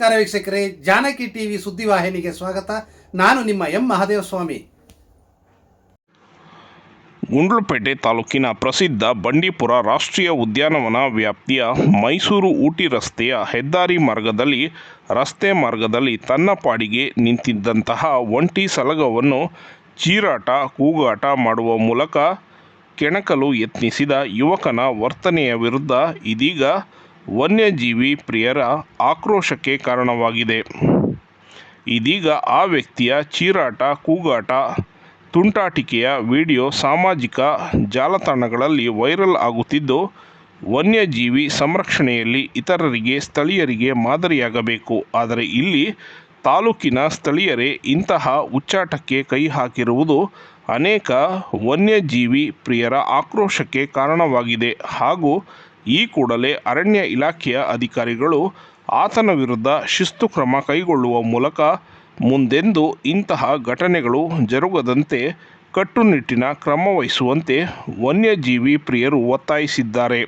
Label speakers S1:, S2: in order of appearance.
S1: ವೀಕ್ಷಕರೇ, ಜಾನಕಿ ಟಿವಿ ಸುದ್ದಿವಾಹಿನಿಗೆ ಸ್ವಾಗತ. ನಾನು ನಿಮ್ಮ ಎಂ ಮಹಾದೇವ ಸ್ವಾಮಿ
S2: ಗುಂಡ್ಲುಪೇಟೆ ತಾಲೂಕಿನ ಪ್ರಸಿದ್ಧ ಬಂಡೀಪುರ ರಾಷ್ಟ್ರೀಯ ಉದ್ಯಾನವನ ವ್ಯಾಪ್ತಿಯ ಮೈಸೂರು ಊಟಿ ರಸ್ತೆಯ ಹೆದ್ದಾರಿ ಮಾರ್ಗದಲ್ಲಿ, ರಸ್ತೆ ಮಾರ್ಗದಲ್ಲಿ ತನ್ನ ಪಾಡಿಗೆ ನಿಂತಿದ್ದಂತಹ ಒಂಟಿ ಸಲಗವನ್ನು ಚೀರಾಟ, ಕೂಗಾಟ ಮಾಡುವ ಮೂಲಕ ಕೆಣಕಲು ಯತ್ನಿಸಿದ ಯುವಕನ ವರ್ತನೆಯ ವಿರುದ್ಧ ಇದೀಗ ವನ್ಯಜೀವಿ ಪ್ರಿಯರ ಆಕ್ರೋಶಕ್ಕೆ ಕಾರಣವಾಗಿದೆ. ಇದೀಗ ಆ ವ್ಯಕ್ತಿಯ ಚೀರಾಟ, ಕೂಗಾಟ, ತುಂಟಾಟಿಕೆಯ ವಿಡಿಯೋ ಸಾಮಾಜಿಕ ಜಾಲತಾಣಗಳಲ್ಲಿ ವೈರಲ್ ಆಗುತ್ತಿದ್ದು, ವನ್ಯಜೀವಿ ಸಂರಕ್ಷಣೆಯಲ್ಲಿ ಇತರರಿಗೆ ಸ್ಥಳೀಯರಿಗೆ ಮಾದರಿಯಾಗಬೇಕು. ಆದರೆ ಇಲ್ಲಿ ತಾಲೂಕಿನ ಸ್ಥಳೀಯರೇ ಇಂತಹ ಉಚ್ಚಾಟಕ್ಕೆ ಕೈ ಹಾಕಿರುವುದು ಅನೇಕ ವನ್ಯಜೀವಿ ಪ್ರಿಯರ ಆಕ್ರೋಶಕ್ಕೆ ಕಾರಣವಾಗಿದೆ. ಹಾಗೂ ಈ ಕೂಡಲೇ ಅರಣ್ಯ ಇಲಾಖೆಯ ಅಧಿಕಾರಿಗಳು ಆತನ ವಿರುದ್ಧ ಶಿಸ್ತು ಕ್ರಮ ಕೈಗೊಳ್ಳುವ ಮೂಲಕ ಮುಂದೆಂದು ಇಂತಹ ಘಟನೆಗಳು ಜರುಗದಂತೆ ಕಟ್ಟುನಿಟ್ಟಿನ ಕ್ರಮ ವಹಿಸುವಂತೆ ವನ್ಯಜೀವಿ ಪ್ರಿಯರು ಒತ್ತಾಯಿಸಿದ್ದಾರೆ.